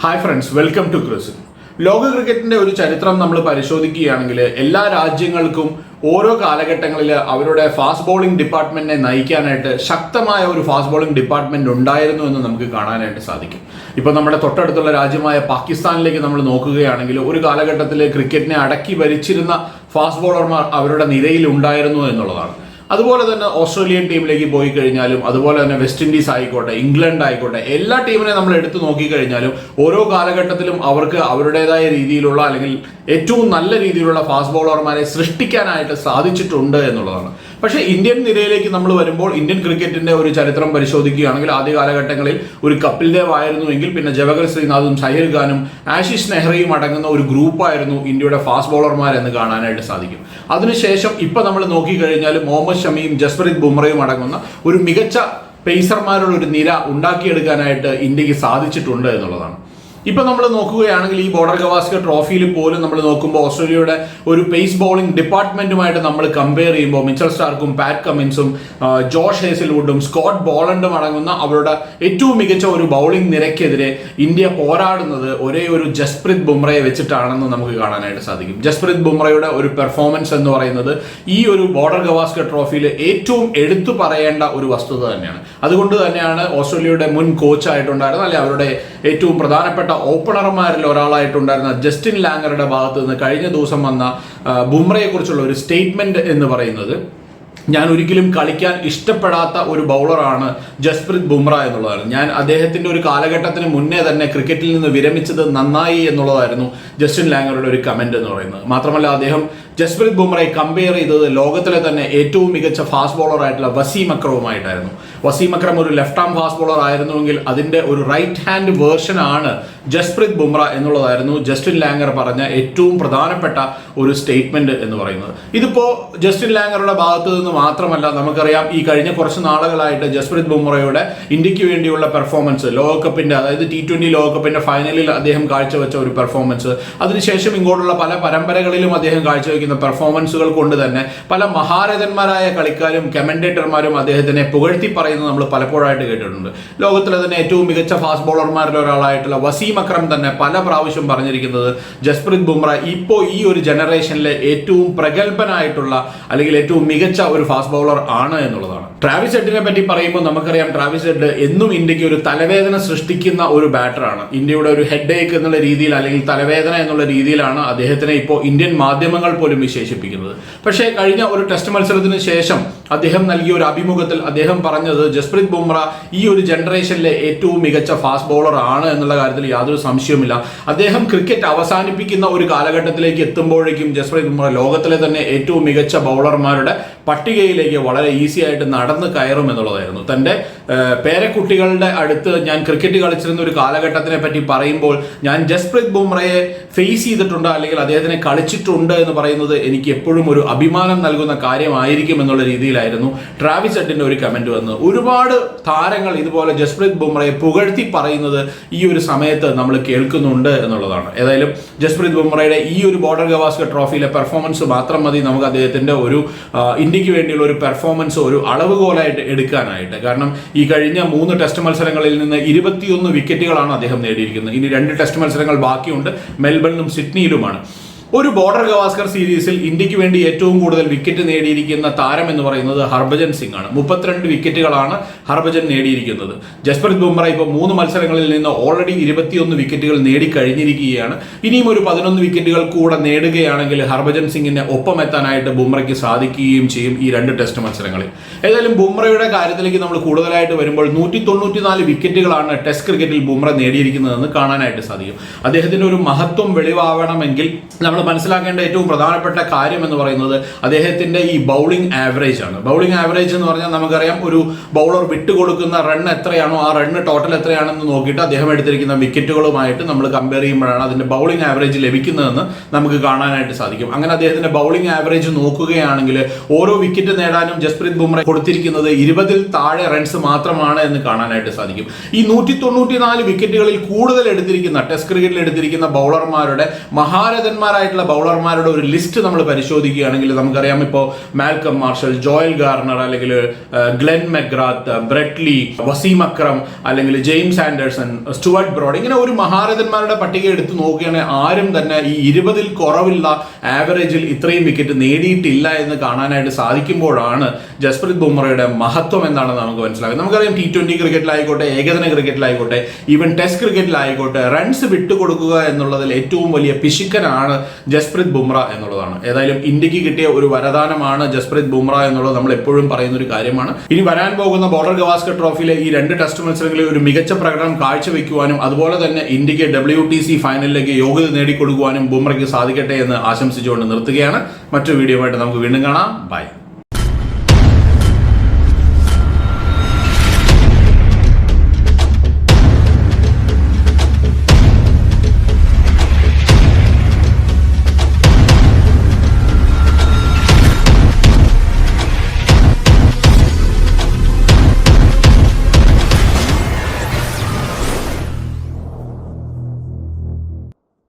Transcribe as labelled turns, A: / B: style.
A: Hi friends welcome to ക്രിസിൻ ലോക ക്രിക്കറ്റിന്റെ ഒരു ചരിത്രം നമ്മൾ പരിശോധിക്കുകയാണെങ്കിൽ എല്ലാ രാജ്യങ്ങൾക്കും ഓരോ കാലഘട്ടങ്ങളിൽ അവരുടെ ഫാസ്റ്റ് ബോളിംഗ് ഡിപ്പാർട്ട്മെന്റിനെ നയിക്കാനായിട്ട് ശക്തമായ ഒരു ഫാസ്റ്റ് ബോളിംഗ് ഡിപ്പാർട്ട്മെന്റ് ഉണ്ടായിരുന്നു എന്ന് നമുക്ക് കാണാനായിട്ട് സാധിക്കും. ഇപ്പൊ നമ്മുടെ തൊട്ടടുത്തുള്ള രാജ്യമായ പാകിസ്ഥാനിലേക്ക് നമ്മൾ നോക്കുകയാണെങ്കിൽ ഒരു കാലഘട്ടത്തിൽ ക്രിക്കറ്റിനെ അടക്കി ഭരിച്ചിരുന്ന ഫാസ്റ്റ് ബോളർമാർ അവരുടെ നിരയിൽ ഉണ്ടായിരുന്നു എന്നുള്ളതാണ്. അതുപോലെ തന്നെ ഓസ്ട്രേലിയൻ ടീമിലേക്ക് പോയി കഴിഞ്ഞാലും അതുപോലെ തന്നെ വെസ്റ്റ് ഇൻഡീസ് ആയിക്കോട്ടെ ഇംഗ്ലണ്ട് ആയിക്കോട്ടെ എല്ലാ ടീമിനെ നമ്മൾ എടുത്തു നോക്കിക്കഴിഞ്ഞാലും ഓരോ കാലഘട്ടത്തിലും അവർക്ക് അവരുടേതായ രീതിയിലുള്ള അല്ലെങ്കിൽ ഏറ്റവും നല്ല രീതിയിലുള്ള ഫാസ്റ്റ് ബോളർമാരെ സൃഷ്ടിക്കാനായിട്ട് സാധിച്ചിട്ടുണ്ട് എന്നുള്ളതാണ്. പക്ഷേ ഇന്ത്യൻ നിരയിലേക്ക് നമ്മൾ വരുമ്പോൾ ഇന്ത്യൻ ക്രിക്കറ്റിന്റെ ഒരു ചരിത്രം പരിശോധിക്കുകയാണെങ്കിൽ ആദ്യ കാലഘട്ടങ്ങളിൽ ഒരു കപിൽ ദേവ് ആയിരുന്നുവെങ്കിൽ പിന്നെ ജവഹർ ശ്രീനാഥും സഹിർ ഖാനും ആശിഷ് നെഹ്റയും അടങ്ങുന്ന ഒരു ഗ്രൂപ്പായിരുന്നു ഇന്ത്യയുടെ ഫാസ്റ്റ് ബോളർമാരെന്ന് കാണാനായിട്ട് സാധിക്കും. അതിനുശേഷം ഇപ്പൊ നമ്മൾ നോക്കിക്കഴിഞ്ഞാൽ മുഹമ്മദ് ഷമിയും ജസ്പ്രീത് ബുംറയും അടങ്ങുന്ന ഒരു മികച്ച പേസർമാരുടെ ഒരു നിര ഉണ്ടാക്കിയെടുക്കാനായിട്ട് ഇന്ത്യയ്ക്ക് സാധിച്ചിട്ടുണ്ട് എന്നുള്ളതാണ്. ഇപ്പൊ നമ്മൾ നോക്കുകയാണെങ്കിൽ ഈ ബോർഡർ ഗവാസ്കർ ട്രോഫിയിൽ പോലും നമ്മൾ നോക്കുമ്പോൾ ഓസ്ട്രേലിയയുടെ ഒരു പേസ് ബോളിംഗ് ഡിപ്പാർട്ട്മെന്റുമായിട്ട് നമ്മൾ കമ്പയർ ചെയ്യുമ്പോൾ മിച്ചൽ സ്റ്റാർക്കും പാറ്റ് കമിൻസും ജോഷ് ഹേസിൽവുഡും സ്കോട്ട് ബോളണ്ടും അടങ്ങുന്ന അവരുടെ ഏറ്റവും മികച്ച ഒരു ബൗളിംഗ് നിരക്കെതിരെ ഇന്ത്യ പോരാടുന്നത് ഒരേ ഒരു ജസ്പ്രീത് ബുംറയെ വെച്ചിട്ടാണെന്ന് നമുക്ക് കാണാനായിട്ട് സാധിക്കും. ജസ്പ്രീത് ബുംറയുടെ ഒരു പെർഫോമൻസ് എന്ന് പറയുന്നത് ഈ ഒരു ബോർഡർ ഗവാസ്കർ ട്രോഫിയിൽ ഏറ്റവും എടുത്തു പറയേണ്ട ഒരു വസ്തുത തന്നെയാണ്. അതുകൊണ്ട് തന്നെയാണ് ഓസ്ട്രേലിയയുടെ മുൻ കോച്ച് ആയിട്ടുണ്ടായിരുന്ന അല്ലെ അവരുടെ ഏറ്റവും പ്രധാനപ്പെട്ട ഓപ്പണർമാരിൽ ഒരാളായിട്ടുണ്ടായിരുന്ന ജസ്റ്റിൻ ലാങ്ങറുടെ ഭാഗത്ത് നിന്ന് കഴിഞ്ഞ ദിവസം വന്ന ബുംറയെക്കുറിച്ചുള്ള ബുംറയെ കുറിച്ചുള്ള ഒരു സ്റ്റേറ്റ്മെന്റ് എന്ന് പറയുന്നത് ഞാൻ ഒരിക്കലും കളിക്കാൻ ഇഷ്ടപ്പെടാത്ത ഒരു ബൗളറാണ് ജസ്പ്രീത് ബുംറ എന്നുള്ളതാണ്. ഞാൻ അദ്ദേഹത്തിന്റെ ഒരു കാലഘട്ടത്തിന് മുന്നേ തന്നെ ക്രിക്കറ്റിൽ നിന്ന് വിരമിച്ചത് നന്നായി എന്നുള്ളതായിരുന്നു ജസ്റ്റിൻ ലാങ്ങറുടെ ഒരു കമന്റ് എന്ന് പറയുന്നത്. മാത്രമല്ല അദ്ദേഹം ജസ്പ്രീത് ബുംറയെ കമ്പയർ ചെയ്തത് ലോകത്തിലെ തന്നെ ഏറ്റവും മികച്ച ഫാസ്റ്റ് ബോളർ ആയിട്ടുള്ള വസീം അക്രവുമായിട്ടായിരുന്നു. വസീം അക്രം ഒരു ലെഫ്റ്റ് ആം ഫാസ്റ്റ് ബോളർ ആയിരുന്നുവെങ്കിൽ അതിന്റെ ഒരു റൈറ്റ് ഹാൻഡ് വേർഷൻ ആണ് ജസ്പ്രീത് ബുംറ എന്നുള്ളതായിരുന്നു ജസ്റ്റിൻ ലാംഗർ പറഞ്ഞ ഏറ്റവും പ്രധാനപ്പെട്ട ഒരു സ്റ്റേറ്റ്മെന്റ് എന്ന് പറയുന്നത്. ഇതിപ്പോ ജസ്റ്റിൻ ലാംഗറുടെ ഭാഗത്തു നിന്ന് മാത്രമല്ല നമുക്കറിയാം ഈ കഴിഞ്ഞ കുറച്ച് നാളുകളായിട്ട് ജസ്പ്രീത് ബുംറയുടെ ഇന്ത്യയ്ക്ക് വേണ്ടിയുള്ള പെർഫോമൻസ് ലോകകപ്പിന്റെ അതായത് ടി ട്വന്റി ലോകകപ്പിന്റെ ഫൈനലിൽ അദ്ദേഹം കാഴ്ചവെച്ച ഒരു പെർഫോമൻസ് അതിനുശേഷം ഇങ്ങോട്ടുള്ള പല പരമ്പരകളിലും അദ്ദേഹം കാഴ്ചവെക്കുന്ന പെർഫോമൻസുകൾ കൊണ്ട് തന്നെ പല മഹാരഥന്മാരായ കളിക്കാരും കമന്റേറ്റർമാരും അദ്ദേഹത്തിനെ പുകഴ്ത്തി പറയുന്നത് നമ്മൾ പലപ്പോഴായിട്ട് കേട്ടിട്ടുണ്ട്. ലോകത്തിലെ തന്നെ ഏറ്റവും മികച്ച ഫാസ്റ്റ് ബോളർമാരിൽ ഒരാളായിട്ടുള്ള വസീം അക്രം തന്നെ പല പ്രാവശ്യം പറഞ്ഞിരിക്കുന്നത് ജസ്പ്രീത് ബുംറ ഇപ്പോൾ ഈ ഒരു ജനറേഷനിലെ ഏറ്റവും പ്രഗത്ഭനായിട്ടുള്ള അല്ലെങ്കിൽ ഏറ്റവും മികച്ച ഒരു ഫാസ്റ്റ് ബൗളർ ആണ് എന്നുള്ളതാണ്. ട്രാവിസ് ഹെഡിനെ പറ്റി പറയുമ്പോൾ നമുക്കറിയാം ട്രാവിസ് ഹെഡ് എന്നും ഇന്ത്യയ്ക്ക് ഒരു തലവേദന സൃഷ്ടിക്കുന്ന ഒരു ബാറ്ററാണ് ഇന്ത്യയുടെ ഒരു ഹെഡ് ഏക്ക് എന്നുള്ള രീതിയിൽ അല്ലെങ്കിൽ തലവേദന എന്നുള്ള രീതിയിലാണ് അദ്ദേഹത്തിനെ ഇപ്പോൾ ഇന്ത്യൻ മാധ്യമങ്ങൾ പോലും വിശേഷിപ്പിക്കുന്നത്. പക്ഷേ കഴിഞ്ഞ ഒരു ടെസ്റ്റ് മത്സരത്തിന് ശേഷം അദ്ദേഹം നൽകിയ ഒരു അഭിമുഖത്തിൽ അദ്ദേഹം പറഞ്ഞത് ജസ്പ്രീത് ബുംറ ഈ ഒരു ജനറേഷനിലെ ഏറ്റവും മികച്ച ഫാസ്റ്റ് ബോളർ ആണ് എന്നുള്ള കാര്യത്തിൽ യാതൊരു സംശയവുമില്ല. അദ്ദേഹം ക്രിക്കറ്റ് അവസാനിപ്പിക്കുന്ന ഒരു കാലഘട്ടത്തിലേക്ക് എത്തുമ്പോഴേക്കും ജസ്പ്രീത് ബുംറ ലോകത്തിലെ തന്നെ ഏറ്റവും മികച്ച ബൗളർമാരുടെ പട്ടികയിലേക്ക് വളരെ ഈസി ആയിട്ട് നടന്ന് കയറും എന്നുള്ളതായിരുന്നു. തന്റെ പേരക്കുട്ടികളുടെ അടുത്ത് ഞാൻ ക്രിക്കറ്റ് കളിച്ചിരുന്ന ഒരു കാലഘട്ടത്തിനെ പറ്റി പറയുമ്പോൾ ഞാൻ ജസ്പ്രീത് ബുംറയെ ഫേസ് ചെയ്തിട്ടുണ്ട്? അല്ലെങ്കിൽ അദ്ദേഹത്തിനെ കളിച്ചിട്ടുണ്ട് എന്ന് പറയുന്നത് എനിക്ക് എപ്പോഴും ഒരു അഭിമാനം നൽകുന്ന കാര്യമായിരിക്കും എന്നുള്ള രീതിയിലായിരുന്നു ട്രാവിസ് ഹെഡിന്റെ ഒരു കമന്റ് വന്ന് ഒരുപാട് താരങ്ങൾ ഇതുപോലെ ജസ്പ്രീത് ബുംറയെ പുകഴ്ത്തി പറയുന്നത് ഈ ഒരു സമയത്ത് നമ്മൾ കേൾക്കുന്നുണ്ട് എന്നുള്ളതാണ്. ഏതായാലും ജസ്പ്രീത് ബുംറയുടെ ഈ ഒരു ബോർഡർ ഗവാസ്കർ ട്രോഫിയിലെ പെർഫോമൻസ് മാത്രം മതി. നമുക്ക് അദ്ദേഹത്തിന്റെ ഒരു ഇന്ത്യയ്ക്ക് വേണ്ടിയുള്ള ഒരു പെർഫോമൻസ് ഒരു അളവുകോലായിട്ട് എടുക്കാനായിട്ട്. കാരണം ഈ കഴിഞ്ഞ മൂന്ന് ടെസ്റ്റ് മത്സരങ്ങളിൽ നിന്ന് ഇരുപത്തിയൊന്ന് വിക്കറ്റുകളാണ് അദ്ദേഹം നേടിയിരിക്കുന്നത്. ഇനി രണ്ട് ടെസ്റ്റ് മത്സരങ്ങൾ ബാക്കിയുണ്ട്. മെൽബണിലും സിഡ്നിയിലുമാണ്. ഒരു ബോർഡർ ഗവാസ്കർ സീരീസിൽ ഇന്ത്യയ്ക്ക് വേണ്ടി ഏറ്റവും കൂടുതൽ വിക്കറ്റ് നേടിയിരിക്കുന്ന താരം എന്ന് പറയുന്നത് ഹർഭജൻ സിംഗ് ആണ് മുപ്പത്തിരണ്ട് വിക്കറ്റുകളാണ് ഹർഭജൻ നേടിയിരിക്കുന്നത്. ജസ്പ്രീത് ബുംറ ഇപ്പോൾ മൂന്ന് മത്സരങ്ങളിൽ നിന്ന് ഓൾറെഡി ഇരുപത്തിയൊന്ന് വിക്കറ്റുകൾ നേടിക്കഴിഞ്ഞിരിക്കുകയാണ്. ഇനിയും ഒരു പതിനൊന്ന് വിക്കറ്റുകൾ കൂടെ നേടുകയാണെങ്കിൽ ഹർഭജൻ സിംഗിനെ ഒപ്പമെത്താനായിട്ട് ബുംറയ്ക്ക് സാധിക്കുകയും ചെയ്യും ഈ രണ്ട് ടെസ്റ്റ് മത്സരങ്ങളിൽ. ഏതായാലും ബുംറയുടെ കാര്യത്തിലേക്ക് നമ്മൾ കൂടുതലായിട്ട് വരുമ്പോൾ നൂറ്റി തൊണ്ണൂറ്റിനാല് വിക്കറ്റുകളാണ് ടെസ്റ്റ് ക്രിക്കറ്റിൽ ബുംറ നേടിയിരിക്കുന്നതെന്ന് കാണാനായിട്ട് സാധിക്കും. അദ്ദേഹത്തിന്റെ ഒരു മഹത്വം വെളിവാവണമെങ്കിൽ നമ്മൾ മനസ്സിലാക്കേണ്ട ഏറ്റവും പ്രധാനപ്പെട്ട കാര്യം എന്ന് പറയുന്നത് അദ്ദേഹത്തിന്റെ ഈ ബൗളിംഗ് ആവറേജ് ആണ്. ബൗളിംഗ് ആവറേജ് എന്ന് പറഞ്ഞാൽ നമുക്കറിയാം ഒരു ബൗളർ വിട്ടുകൊടുക്കുന്ന റൺ എത്രയാണോ ആ റണ്ണ് ടോട്ടൽ എത്രയാണെന്ന് നോക്കിയിട്ട് അദ്ദേഹം എടുത്തിരിക്കുന്ന വിക്കറ്റുകളുമായിട്ട് നമ്മൾ കമ്പയർ ചെയ്യുമ്പോഴാണ് അതിന്റെ ബൗളിംഗ് ആവറേജ് ലഭിക്കുന്നതെന്ന് നമുക്ക് കാണാനായിട്ട് സാധിക്കും. അങ്ങനെ അദ്ദേഹത്തിന്റെ ബൗളിംഗ് ആവറേജ് നോക്കുകയാണെങ്കിൽ ഓരോ വിക്കറ്റ് നേടാനും ജസ്പ്രീത് ബുംറ കൊടുത്തിരിക്കുന്നത് ഇരുപതിൽ താഴെ റൺസ് മാത്രമാണ് എന്ന് കാണാനായിട്ട് സാധിക്കും. ഈ നൂറ്റി തൊണ്ണൂറ്റി നാല് വിക്കറ്റുകളിൽ കൂടുതൽ എടുത്തിരിക്കുന്ന ടെസ്റ്റ് ക്രിക്കറ്റിൽ എടുത്തിരിക്കുന്ന ബൗളർമാരുടെ മഹാരഥന്മാരായ ആയിട്ടുള്ള ബൗളർമാരുടെ ഒരു ലിസ്റ്റ് നമ്മൾ പരിശോധിക്കുകയാണെങ്കിൽ നമുക്കറിയാം ഇപ്പോൾ മാൽക്കം മാർഷൽ ജോയൽ ഗാർണർ അല്ലെങ്കിൽ Glenn McGrath Bradley Wasim Akram അല്ലെങ്കിൽ ജെയിംസ് ആൻഡേഴ്സൺ സ്റ്റുവർട്ട് ബ്രോഡ് ഇങ്ങനെ ഒരു മഹാരഥന്മാരുടെ പട്ടിക എടുത്ത് നോക്കുകയാണെങ്കിൽ ആരും തന്നെ ഈ ഇരുപതിൽ കുറവില്ല ആവറേജിൽ ഇത്രയും വിക്കറ്റ് നേടിയിട്ടില്ല എന്ന് കാണാനായിട്ട് സാധിക്കുമ്പോഴാണ് ജസ്പ്രീത് ബുംറയുടെ മഹത്വം എന്താണെന്ന് നമുക്ക് മനസ്സിലാകും നമുക്കറിയാം ടി ട്വന്റി ക്രിക്കറ്റിലായിക്കോട്ടെ ഏകദിന ക്രിക്കറ്റിലായിക്കോട്ടെ ഈവൻ ടെസ്റ്റ് ക്രിക്കറ്റിലായിക്കോട്ടെ റൺസ് വിട്ടുകൊടുക്കുക എന്നുള്ളതിൽ ഏറ്റവും വലിയ പിശുക്കനാണ് ജസ്പ്രീത് ബുംറ എന്നുള്ളതാണ്. ഏതായാലും ഇന്ത്യയ്ക്ക് കിട്ടിയ ഒരു വരദാനമാണ് ജസ്പ്രീത് ബുംറ എന്നുള്ളത് നമ്മൾ എപ്പോഴും പറയുന്ന ഒരു കാര്യമാണ്. ഇനി വരാൻ പോകുന്ന ബോർഡർ ഗവാസ്കർ ട്രോഫിയിലെ ഈ രണ്ട് ടെസ്റ്റ് മത്സരങ്ങളിൽ ഒരു മികച്ച പ്രകടനം കാഴ്ചവെക്കുവാനും അതുപോലെ തന്നെ ഇന്ത്യയ്ക്ക് ഡബ്ല്യു ടി സി ഫൈനലിലേക്ക് യോഗ്യത നേടിക്കൊടുക്കുവാനും ബുംറയ്ക്ക് സാധിക്കട്ടെ എന്ന് ആശംസിച്ചുകൊണ്ട് നിർത്തുകയാണ്. മറ്റൊരു വീഡിയോ ആയിട്ട് നമുക്ക് വീണ്ടും കാണാം. ബൈ